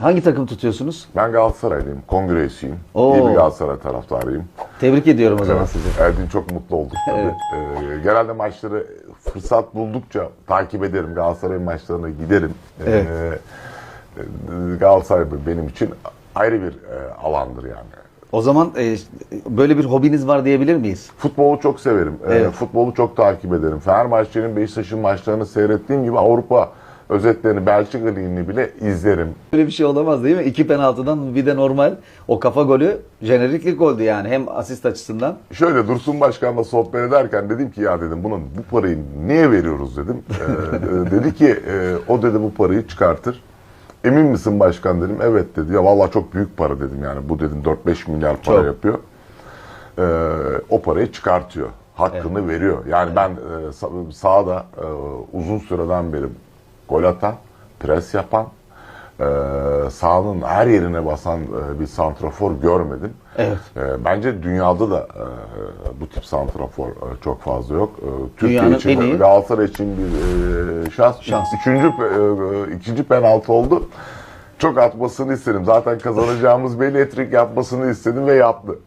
Hangi takım tutuyorsunuz? Ben Galatasaraylıyım, kongre üyesiyim. Oo. İyi bir Galatasaray taraftarıyım. Tebrik ediyorum o zaman Evet, sizi. Erdin çok mutlu olduk tabii. Evet. Ee, genelde maçları fırsat buldukça takip ederim. Galatasaray maçlarına giderim. Ee, Evet. e, Galatasaray benim için ayrı bir e, alandır yani. O zaman e, böyle bir hobiniz var diyebilir miyiz? Futbolu çok severim. Ee, Evet. futbolu çok takip ederim. Fenerbahçe'nin Beşiktaş'ın maçlarını seyrettiğim gibi Avrupa özetlerini, Belçika Ligi'ni bile izlerim. Böyle bir şey olamaz değil mi? İki penaltıdan bir de normal. O kafa golü jeneriklik goldü yani. Hem asist açısından. Şöyle Dursun Başkan'la sohbet ederken dedim ki ya dedim bunun bu parayı niye veriyoruz dedim. Ee, dedi ki e, o dedi bu parayı çıkartır. Emin misin başkan dedim. Evet dedi. Ya vallahi çok büyük para dedim yani. Bu dedim 4-5 milyar para Çok. yapıyor. Ee, o parayı çıkartıyor. Hakkını veriyor. Yani ben e, sa- sahada e, uzun süreden beri gol atan, pres yapan, e, sahanın her yerine basan e, bir santrafor görmedim. Evet. E, bence dünyada da e, bu tip santrafor e, çok fazla yok. E, Türkiye Dünyanın için, en iyi- Galatasaray için bir e, şans. Şans. Üçüncü, e, ikinci penaltı oldu. Çok atmasını istedim. Zaten kazanacağımız belli etrik yapmasını istedim ve yaptı.